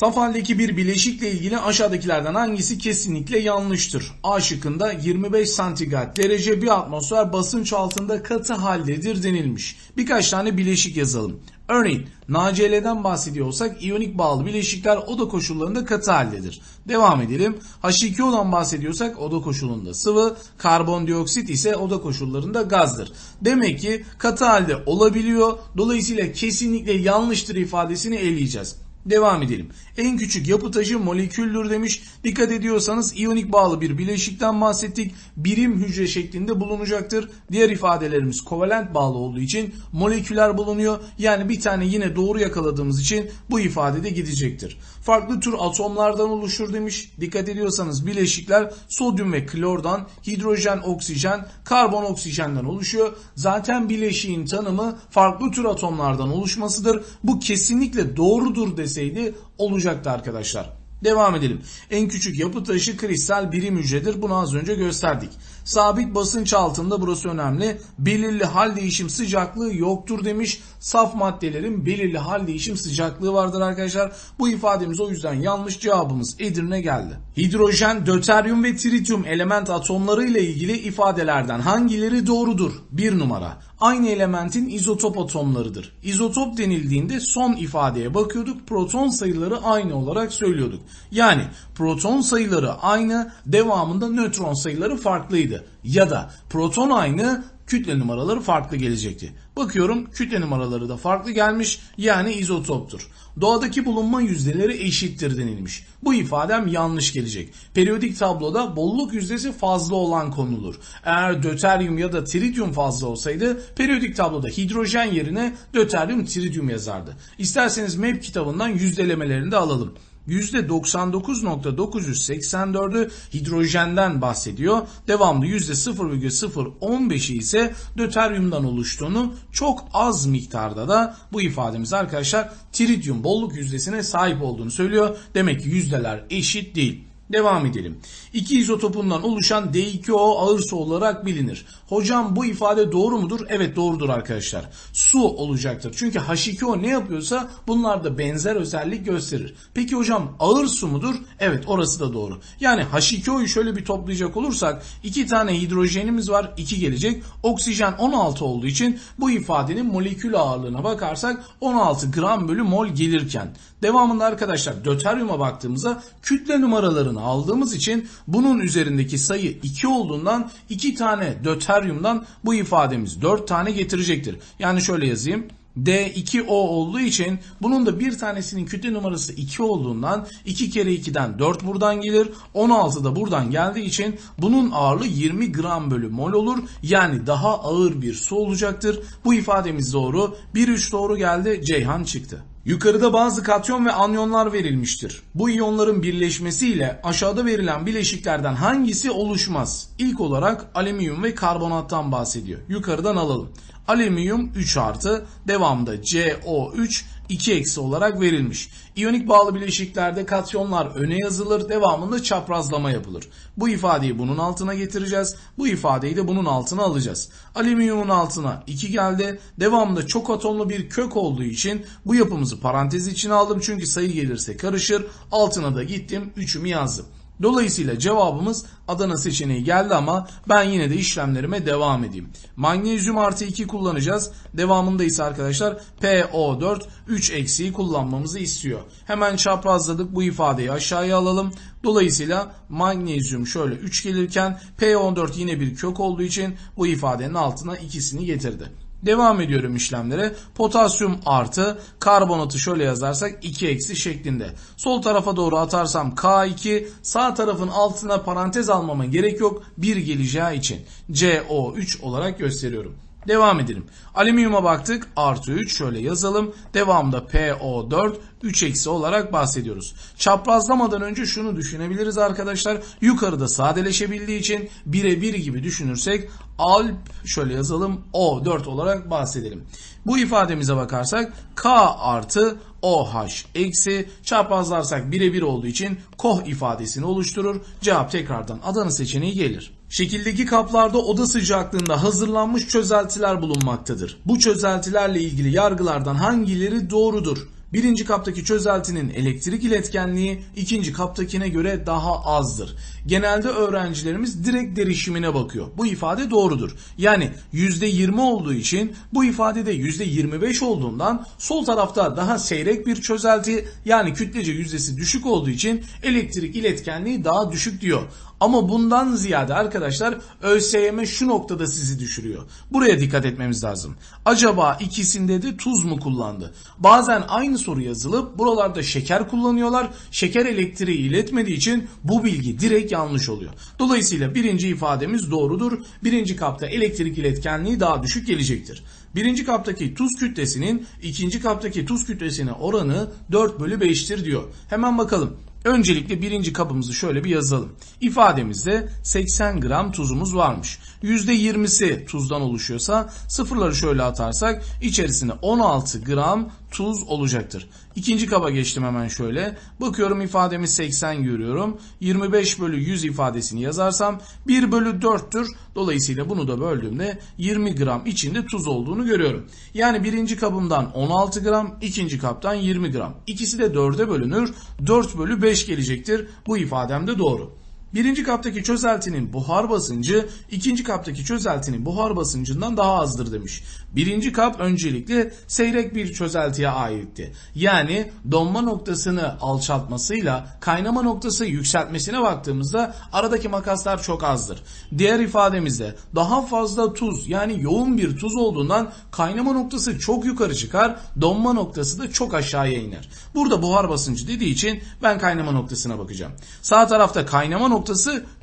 Saf haldeki bir bileşikle ilgili aşağıdakilerden hangisi kesinlikle yanlıştır? A şıkkında 25 santigrat derece bir atmosfer basınç altında katı haldedir denilmiş. Birkaç tane bileşik yazalım. Örneğin NaCl'den bahsediyorsak iyonik bağlı bileşikler oda koşullarında katı haldedir. Devam edelim. H2O'dan bahsediyorsak oda koşulunda sıvı, karbondioksit ise oda koşullarında gazdır. Demek ki katı halde olabiliyor. Dolayısıyla kesinlikle yanlıştır ifadesini eleyeceğiz. Devam edelim. En küçük yapı taşı moleküldür demiş. Dikkat ediyorsanız iyonik bağlı bir bileşikten bahsettik. Birim hücre şeklinde bulunacaktır. Diğer ifadelerimiz kovalent bağlı olduğu için moleküler bulunuyor. Yani bir tane yine doğru yakaladığımız için bu ifade de gidecektir. Farklı tür atomlardan oluşur demiş. Dikkat ediyorsanız bileşikler sodyum ve klordan, hidrojen, oksijen, karbon oksijenden oluşuyor. Zaten bileşiğin tanımı farklı tür atomlardan oluşmasıdır. Bu kesinlikle doğrudur deseydi olacaktı arkadaşlar. Devam edelim. En küçük yapı taşı kristal birim hücredir. Bunu az önce gösterdik. Sabit basınç altında burası önemli. Belirli hal değişim sıcaklığı yoktur demiş. Saf maddelerin belirli hal değişim sıcaklığı vardır arkadaşlar. Bu ifademiz o yüzden yanlış cevabımız Edirne geldi. Hidrojen, döteryum ve tritium element atomları ile ilgili ifadelerden hangileri doğrudur? Bir numara. Aynı elementin izotop atomlarıdır. İzotop denildiğinde son ifadeye bakıyorduk. Proton sayıları aynı olarak söylüyorduk. Yani proton sayıları aynı, devamında nötron sayıları farklıydı. Ya da proton aynı, kütle numaraları farklı gelecekti. Bakıyorum kütle numaraları da farklı gelmiş yani izotoptur. Doğadaki bulunma yüzdeleri eşittir denilmiş. Bu ifadem yanlış gelecek. Periyodik tabloda bolluk yüzdesi fazla olan konulur. Eğer döteryum ya da tritium fazla olsaydı periyodik tabloda hidrojen yerine döteryum tritium yazardı. İsterseniz MEP kitabından yüzdelemelerini de alalım. %99.984'ü hidrojenden bahsediyor. Devamlı %0,015'i ise döteryumdan oluştuğunu çok az miktarda da bu ifademiz arkadaşlar tritium bolluk yüzdesine sahip olduğunu söylüyor. Demek ki yüzdeler eşit değil. Devam edelim. İki izotopundan oluşan D2O ağır su olarak bilinir. Hocam bu ifade doğru mudur? Evet doğrudur arkadaşlar. Su olacaktır. Çünkü H2O ne yapıyorsa bunlar da benzer özellik gösterir. Peki hocam ağır su mudur? Evet orası da doğru. Yani H2O'yu şöyle bir toplayacak olursak iki tane hidrojenimiz var. 2 gelecek. Oksijen 16 olduğu için bu ifadenin molekül ağırlığına bakarsak 16 gram bölü mol gelirken. Devamında arkadaşlar döteryuma baktığımızda kütle numaralarını aldığımız için bunun üzerindeki sayı 2 olduğundan 2 tane döteryumdan bu ifademiz 4 tane getirecektir. Yani şöyle yazayım. D2O olduğu için bunun da bir tanesinin kütle numarası 2 olduğundan 2 kere 2'den 4 buradan gelir. 16 da buradan geldiği için bunun ağırlığı 20 gram bölü mol olur. Yani daha ağır bir su olacaktır. Bu ifademiz doğru. 1-3 doğru geldi. Ceyhan çıktı. Yukarıda bazı katyon ve anyonlar verilmiştir. Bu iyonların birleşmesiyle aşağıda verilen bileşiklerden hangisi oluşmaz? İlk olarak alüminyum ve karbonattan bahsediyor. Yukarıdan alalım. Alüminyum 3 artı, devamında CO3 2 eksi olarak verilmiş. İyonik bağlı bileşiklerde katyonlar öne yazılır, devamında çaprazlama yapılır. Bu ifadeyi bunun altına getireceğiz. Bu ifadeyi de bunun altına alacağız. Alüminyumun altına 2 geldi. Devamında çok atomlu bir kök olduğu için bu yapımızı parantez içine aldım. Çünkü sayı gelirse karışır. Altına da gittim 3'ümü yazdım. Dolayısıyla cevabımız Adana seçeneği geldi ama ben yine de işlemlerime devam edeyim. Magnezyum artı 2 kullanacağız. Devamında ise arkadaşlar PO4 3 eksiği kullanmamızı istiyor. Hemen çaprazladık bu ifadeyi aşağıya alalım. Dolayısıyla magnezyum şöyle 3 gelirken P14 yine bir kök olduğu için bu ifadenin altına ikisini getirdi. Devam ediyorum işlemlere. Potasyum artı karbonatı şöyle yazarsak 2 eksi şeklinde. Sol tarafa doğru atarsam K2 sağ tarafın altına parantez almama gerek yok. 1 geleceği için CO3 olarak gösteriyorum. Devam edelim. Alüminyuma baktık. Artı 3 şöyle yazalım. Devamında PO4 3 eksi olarak bahsediyoruz. Çaprazlamadan önce şunu düşünebiliriz arkadaşlar. Yukarıda sadeleşebildiği için birebir gibi düşünürsek alp şöyle yazalım O4 olarak bahsedelim. Bu ifademize bakarsak K artı OH eksi çaprazlarsak birebir olduğu için koh ifadesini oluşturur. Cevap tekrardan Adana seçeneği gelir. Şekildeki kaplarda oda sıcaklığında hazırlanmış çözeltiler bulunmaktadır. Bu çözeltilerle ilgili yargılardan hangileri doğrudur? Birinci kaptaki çözeltinin elektrik iletkenliği ikinci kaptakine göre daha azdır. Genelde öğrencilerimiz direkt derişimine bakıyor. Bu ifade doğrudur. Yani %20 olduğu için bu ifadede %25 olduğundan sol tarafta daha seyrek bir çözelti yani kütlece yüzdesi düşük olduğu için elektrik iletkenliği daha düşük diyor. Ama bundan ziyade arkadaşlar ÖSYM şu noktada sizi düşürüyor. Buraya dikkat etmemiz lazım. Acaba ikisinde de tuz mu kullandı? Bazen aynı soru yazılıp buralarda şeker kullanıyorlar. Şeker elektriği iletmediği için bu bilgi direkt yanlış oluyor. Dolayısıyla birinci ifademiz doğrudur. Birinci kapta elektrik iletkenliği daha düşük gelecektir. Birinci kaptaki tuz kütlesinin ikinci kaptaki tuz kütlesine oranı 4 bölü 5'tir diyor. Hemen bakalım. Öncelikle birinci kabımızı şöyle bir yazalım. İfademizde 80 gram tuzumuz varmış. %20'si tuzdan oluşuyorsa sıfırları şöyle atarsak içerisine 16 gram tuz olacaktır. İkinci kaba geçtim hemen şöyle. Bakıyorum ifademi 80 görüyorum. 25 bölü 100 ifadesini yazarsam 1 bölü 4'tür. Dolayısıyla bunu da böldüğümde 20 gram içinde tuz olduğunu görüyorum. Yani birinci kabımdan 16 gram, ikinci kaptan 20 gram. İkisi de 4'e bölünür. 4 bölü 5 gelecektir. Bu ifadem de doğru. Birinci kaptaki çözeltinin buhar basıncı ikinci kaptaki çözeltinin buhar basıncından daha azdır demiş. Birinci kap öncelikle seyrek bir çözeltiye aitti. Yani donma noktasını alçaltmasıyla kaynama noktası yükseltmesine baktığımızda aradaki makaslar çok azdır. Diğer ifademizde daha fazla tuz yani yoğun bir tuz olduğundan kaynama noktası çok yukarı çıkar, donma noktası da çok aşağıya iner. Burada buhar basıncı dediği için ben kaynama noktasına bakacağım. Sağ tarafta kaynama noktası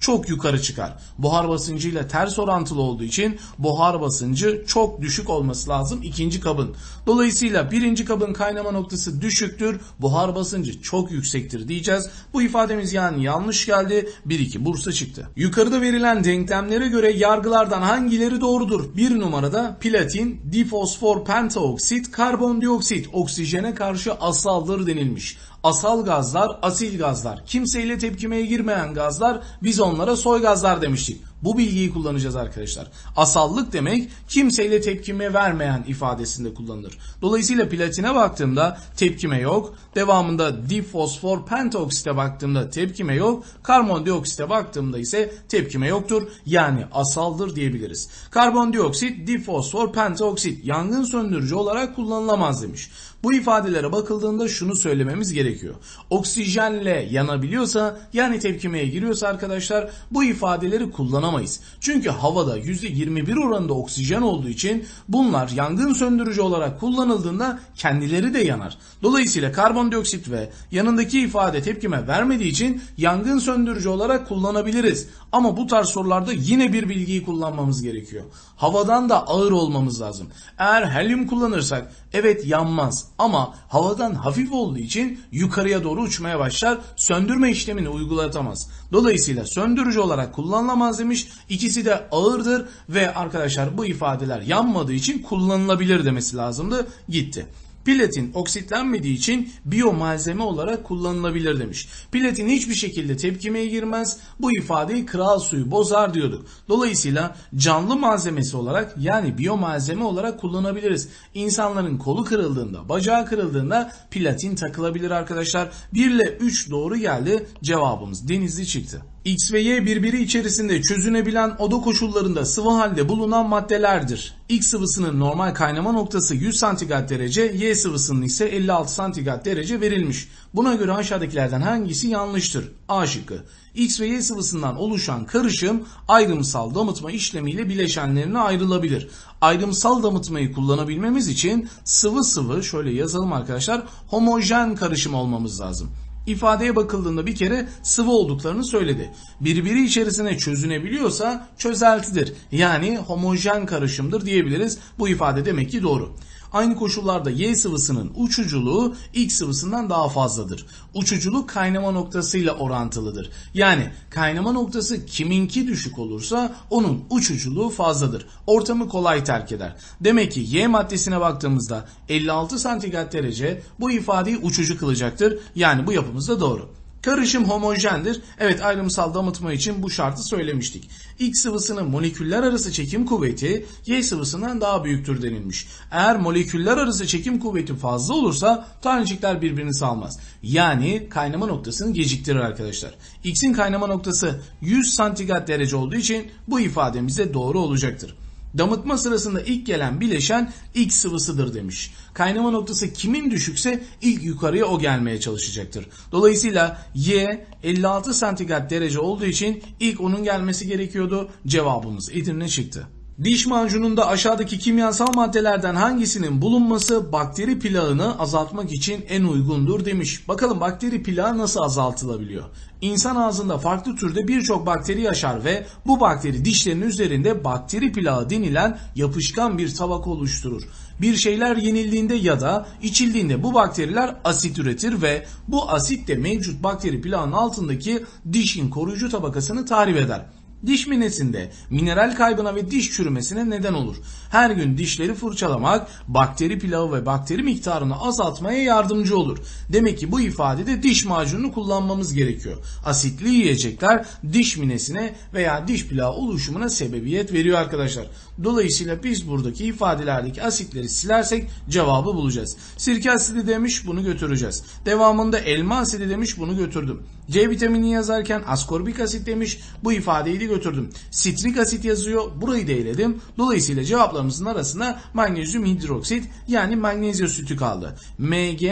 çok yukarı çıkar. Buhar basıncıyla ters orantılı olduğu için buhar basıncı çok düşük olması lazım ikinci kabın. Dolayısıyla birinci kabın kaynama noktası düşüktür. Buhar basıncı çok yüksektir diyeceğiz. Bu ifademiz yani yanlış geldi. 1-2 Bursa çıktı. Yukarıda verilen denklemlere göre yargılardan hangileri doğrudur? Bir numarada platin, difosfor pentaoksit, karbondioksit oksijene karşı asaldır denilmiş. Asal gazlar, asil gazlar, kimseyle tepkimeye girmeyen gazlar biz onlara soy gazlar demiştik. Bu bilgiyi kullanacağız arkadaşlar. Asallık demek kimseyle tepkime vermeyen ifadesinde kullanılır. Dolayısıyla platine baktığımda tepkime yok. Devamında difosfor pentaoksite baktığımda tepkime yok. Karbondioksite baktığımda ise tepkime yoktur. Yani asaldır diyebiliriz. Karbondioksit, difosfor, pentaoksit yangın söndürücü olarak kullanılamaz demiş. Bu ifadelere bakıldığında şunu söylememiz gerekiyor. Oksijenle yanabiliyorsa yani tepkimeye giriyorsa arkadaşlar bu ifadeleri kullanamayız. Çünkü havada %21 oranında oksijen olduğu için bunlar yangın söndürücü olarak kullanıldığında kendileri de yanar. Dolayısıyla karbondioksit ve yanındaki ifade tepkime vermediği için yangın söndürücü olarak kullanabiliriz. Ama bu tarz sorularda yine bir bilgiyi kullanmamız gerekiyor. Havadan da ağır olmamız lazım. Eğer helyum kullanırsak evet yanmaz ama havadan hafif olduğu için yukarıya doğru uçmaya başlar. Söndürme işlemini uygulatamaz. Dolayısıyla söndürücü olarak kullanılamaz demiş. İkisi de ağırdır ve arkadaşlar bu ifadeler yanmadığı için kullanılabilir demesi lazımdı. Gitti. Platin oksitlenmediği için biyomalzeme olarak kullanılabilir demiş. Platin hiçbir şekilde tepkimeye girmez. Bu ifadeyi kral suyu bozar diyorduk. Dolayısıyla canlı malzemesi olarak yani biyomalzeme olarak kullanabiliriz. İnsanların kolu kırıldığında, bacağı kırıldığında platin takılabilir arkadaşlar. 1 ile 3 doğru geldi. Cevabımız denizli çıktı. X ve Y birbiri içerisinde çözünebilen oda koşullarında sıvı halde bulunan maddelerdir. X sıvısının normal kaynama noktası 100 santigrat derece, Y sıvısının ise 56 santigrat derece verilmiş. Buna göre aşağıdakilerden hangisi yanlıştır? A şıkkı. X ve Y sıvısından oluşan karışım ayrımsal damıtma işlemiyle bileşenlerine ayrılabilir. Ayrımsal damıtmayı kullanabilmemiz için sıvı sıvı şöyle yazalım arkadaşlar homojen karışım olmamız lazım. İfadeye bakıldığında bir kere sıvı olduklarını söyledi. Birbiri içerisine çözünebiliyorsa çözeltidir. Yani homojen karışımdır diyebiliriz. Bu ifade demek ki doğru. Aynı koşullarda Y sıvısının uçuculuğu X sıvısından daha fazladır. Uçuculuk kaynama noktasıyla orantılıdır. Yani kaynama noktası kiminki düşük olursa onun uçuculuğu fazladır. Ortamı kolay terk eder. Demek ki Y maddesine baktığımızda 56 santigrat derece bu ifadeyi uçucu kılacaktır. Yani bu yapımız da doğru. Karışım homojendir. Evet ayrımsal damıtma için bu şartı söylemiştik. X sıvısının moleküller arası çekim kuvveti Y sıvısından daha büyüktür denilmiş. Eğer moleküller arası çekim kuvveti fazla olursa tanecikler birbirini salmaz. Yani kaynama noktasını geciktirir arkadaşlar. X'in kaynama noktası 100 santigrat derece olduğu için bu ifademiz de doğru olacaktır. Damıtma sırasında ilk gelen bileşen X sıvısıdır demiş. Kaynama noktası kimin düşükse ilk yukarıya o gelmeye çalışacaktır. Dolayısıyla Y 56 santigrat derece olduğu için ilk onun gelmesi gerekiyordu. Cevabımız Edirne çıktı. Diş macununda aşağıdaki kimyasal maddelerden hangisinin bulunması bakteri plağını azaltmak için en uygundur demiş. Bakalım bakteri plağı nasıl azaltılabiliyor? İnsan ağzında farklı türde birçok bakteri yaşar ve bu bakteri dişlerin üzerinde bakteri plağı denilen yapışkan bir tabaka oluşturur. Bir şeyler yenildiğinde ya da içildiğinde bu bakteriler asit üretir ve bu asit de mevcut bakteri plağının altındaki dişin koruyucu tabakasını tahrip eder. Diş minesinde mineral kaybına ve diş çürümesine neden olur. Her gün dişleri fırçalamak bakteri pilavı ve bakteri miktarını azaltmaya yardımcı olur. Demek ki bu ifadede diş macununu kullanmamız gerekiyor. Asitli yiyecekler diş minesine veya diş pilavı oluşumuna sebebiyet veriyor arkadaşlar. Dolayısıyla biz buradaki ifadelerdeki asitleri silersek cevabı bulacağız. Sirke asidi demiş bunu götüreceğiz. Devamında elma asidi demiş bunu götürdüm. C vitamini yazarken askorbik asit demiş bu ifadeyi de götürdüm. Sitrik asit yazıyor burayı da eledim. Dolayısıyla cevaplarımızın arasında magnezyum hidroksit yani magnezyum sütü kaldı. Mg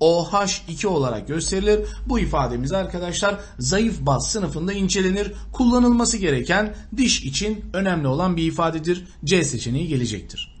OH2 olarak gösterilir. Bu ifademiz arkadaşlar zayıf baz sınıfında incelenir. Kullanılması gereken diş için önemli olan bir ifadedir. C seçeneği gelecektir.